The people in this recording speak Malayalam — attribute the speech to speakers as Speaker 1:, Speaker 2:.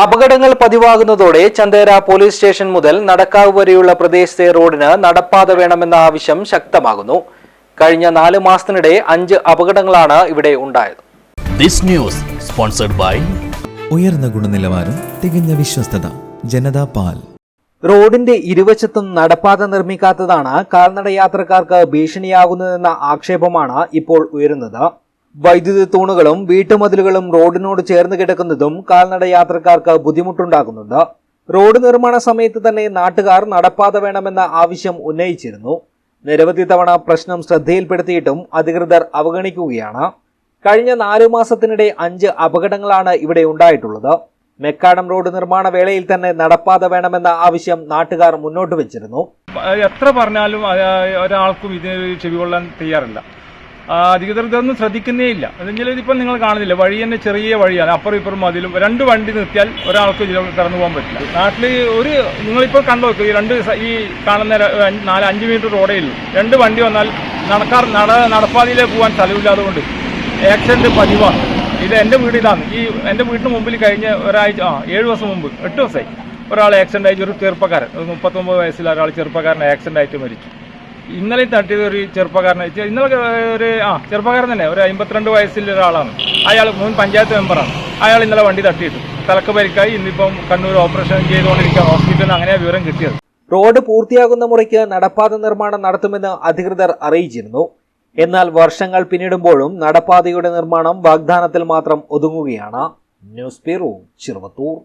Speaker 1: അപകടങ്ങൾ പതിവാകുന്നതോടെ ചന്ദേര പോലീസ് സ്റ്റേഷൻ മുതൽ നടക്കാവ് വരെയുള്ള പ്രദേശത്തെ റോഡിന് നടപ്പാത വേണമെന്ന ആവശ്യം ശക്തമാകുന്നു. കഴിഞ്ഞ നാല് മാസത്തിനിടെ അഞ്ച് അപകടങ്ങളാണ് ഇവിടെ ഉണ്ടായത്.
Speaker 2: This news sponsored by
Speaker 3: ഉയർന്ന ഗുണനിലവാരം തികഞ്ഞ വിശ്വസ്തത ജനതാ പാൽ.
Speaker 1: റോഡിന്റെ ഇരുവശത്തും നടപ്പാത നിർമ്മിക്കാത്തതാണ് കാൽനട യാത്രക്കാർക്ക് ഭീഷണിയാകുന്നതെന്ന ആക്ഷേപമാണ് ഇപ്പോൾ ഉയരുന്നത്. വൈദ്യുതി തൂണുകളും വീട്ടുമതിലുകളും റോഡിനോട് ചേർന്ന് കിടക്കുന്നതും കാൽനട യാത്രക്കാർക്ക് ബുദ്ധിമുട്ടുണ്ടാകുന്നുണ്ട് റോഡ് നിർമ്മാണ സമയത്ത് തന്നെ നാട്ടുകാർ നടപ്പാത വേണമെന്ന ആവശ്യം ഉന്നയിച്ചിരുന്നു. നിരവധി തവണ പ്രശ്നം ശ്രദ്ധയിൽപ്പെടുത്തിയിട്ടും അധികൃതർ അവഗണിക്കുകയാണ്. കഴിഞ്ഞ നാലു മാസത്തിനിടെ അഞ്ച് അപകടങ്ങളാണ് ഇവിടെ ഉണ്ടായിട്ടുള്ളത്. മെക്കാടം റോഡ് നിർമ്മാണ വേളയിൽ തന്നെ നടപ്പാത വേണമെന്ന ആവശ്യം നാട്ടുകാർ മുന്നോട്ട് വെച്ചിരുന്നു.
Speaker 4: എത്ര പറഞ്ഞാലും ഒരാൾക്കും ഇതിന് ചെവികൊള്ളാൻ തയ്യാറല്ല. അധികൃതർ ഇതൊന്നും ശ്രദ്ധിക്കുന്നേ ഇല്ല. എന്നുവെച്ചാൽ ഇതിപ്പം നിങ്ങൾ കാണുന്നില്ല? വഴി തന്നെ ചെറിയ വഴിയാണ്. അപ്പുറം ഇപ്പുറം മതിലും രണ്ട് വണ്ടി നിർത്തിയാൽ ഒരാൾക്ക് കടന്നു പോകാൻ പറ്റില്ല. നാട്ടിൽ ഒരു നിങ്ങളിപ്പോൾ കണ്ടു? ഈ രണ്ട് ഈ കാണുന്ന നാല് അഞ്ച് മീറ്റർ റോഡേ ഉള്ളൂ രണ്ട് വണ്ടി വന്നാൽ നടക്കാർ നട നടപ്പാതിയിലേക്ക് പോകാൻ സ്ഥലമില്ലാതെ കൊണ്ട് ആക്സിഡന്റ് പതിവാണ്. ഇത് എന്റെ വീട് ഇതാണ് ഈ എന്റെ വീടിന് മുമ്പിൽ കഴിഞ്ഞ ഒരാഴ്ച ആ ഏഴ് ദിവസം മുമ്പ് എട്ട് ദിവസമായി ഒരാൾ ആക്സിഡന്റ് ആയിട്ട് ഒരു ചെറുപ്പക്കാരൻ മുപ്പത്തൊമ്പത് വയസ്സിൽ ഒരാൾ ചെറുപ്പക്കാരൻ ആക്സിഡന്റ് ആയിട്ട് മരിച്ചു. ഇന്നലെ തട്ടിയത് ഒരു ചെറുപ്പക്കാരനെ ഇന്നലെ ഒരു ആ ചെറുപ്പക്കാരൻ തന്നെ ഒരു അമ്പത്തിരണ്ട് വയസ്സിലെ ഒരാളാണ്. അയാൾ മുൻ പഞ്ചായത്ത് മെമ്പറാണ്. അയാൾ ഇന്നലെ വണ്ടി തട്ടിയിട്ടു. തലക്ക് പരിക്കായി ഇന്നിപ്പം കണ്ണൂർ ഓപ്പറേഷൻ ചെയ്തുകൊണ്ടിരിക്കുക ഹോസ്പിറ്റലിൽ അങ്ങനെയാണ് വിവരം കിട്ടിയത്.
Speaker 1: റോഡ് പൂർത്തിയാകുന്ന മുറയ്ക്ക് നടപ്പാത നിർമ്മാണം നടത്തുമെന്ന് അധികൃതർ അറിയിച്ചിരുന്നു. എന്നാൽ വർഷങ്ങൾ പിന്നിടുമ്പോഴും നടപ്പാതയുടെ നിർമ്മാണം വാഗ്ദാനത്തിൽ മാത്രം ഒതുങ്ങുകയാണ്. News bureau Cheruvathur.